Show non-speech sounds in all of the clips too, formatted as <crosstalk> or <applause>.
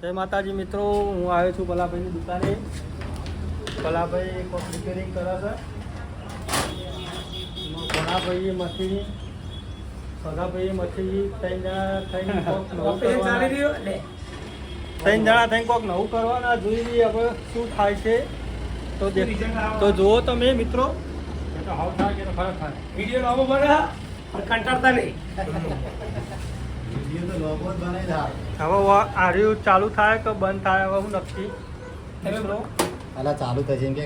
જય માતાજી મિત્રો. હું આવ્યો છું ભલાભાઈની દુકાને. ભલાભાઈ કોક રિપેરિંગ કરે છે. ભણાભાઈએ મથી સગાભાઈએ મથી ત્રણ જણા થઈને કોઈક નવું <laughs> ત્રણ જણા થઈને કોક નવું કરવાના. જોઈ લઈએ હવે શું થાય છે. તો તો જુઓ તમે મિત્રો. વીડિયો લાવો બને <laughs> કંટાળતા નહીં. <laughs> હવે આર્યુ ચાલુ થાય કે બંધ થાય હવે હું નક્કી? અલા ચાલુ થશે એમ કે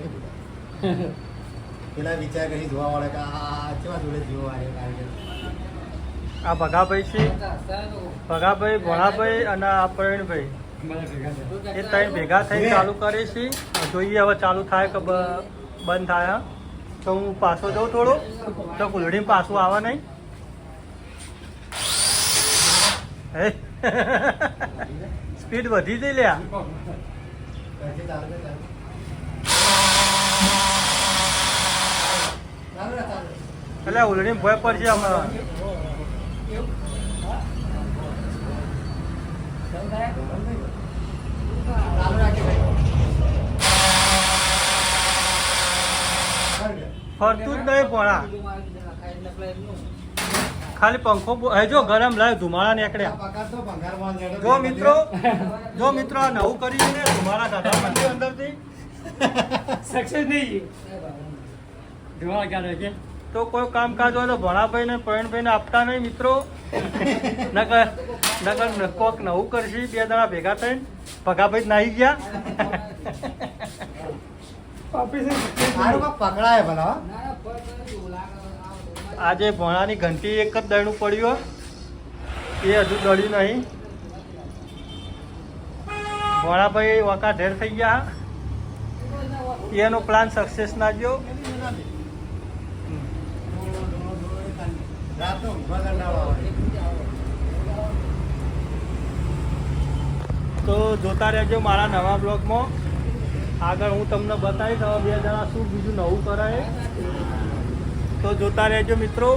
<laughs> પેલા વિચાર કરી જોવા મળે કે આ કેવા જોડે જોવા આ ભગાભાઈ છે? ભગાભાઈ ભોળાભાઈ અને આ પ્રવીણભાઈ. એ ત્રણ ભેગા થઈને ચાલુ કરે છે. જોઈએ હવે ચાલુ થાય કે બંધ થાય તો હું પાછો જાઉં થોડો? તો કુલડીમાં પાછું આવે નહીં હે સ્પીડ વધી જઈ રાખ. એટલે ઉલડીમાં ભય પડશે હમણાં. ફરતું જ નહીં ભોળા ખાલી પંખો જો ગરમ લાય ધુમાડા આ નીકળ્યા જ મિત્રો જો મિત્રો આ નવું કરીને ધુમાડા કાઢવા માંડ્યું અંદરથી. સક્સેસ નહીં જોવા કાઢે છે તો કોઈ કામકાજ હોય તો ભણાભાઈ ને પ્રવીણભાઈ ને આપતા નહીં મિત્રો. નકર નકર કોક નવું કરશી બે દાડા ભેગા થઈને પગાભાઈ નાહી ગયા. પકડાય ભલા હો. આજે ભણાની ઘંટી એક જ દળનું પડ્યું એ હજુ દળ્યું નહીં. ભણાભાઈ વાંકા ઢેર થઈ ગયા. એનો પ્લાન સક્સેસ ના ગયો. તો જોતા રહેજો મારા નવા બ્લોગમાં આગળ હું તમને બતાવીશ હવે બે જણા શું બીજું નવું કરાય. તો જોતા રહેજો મિત્રો.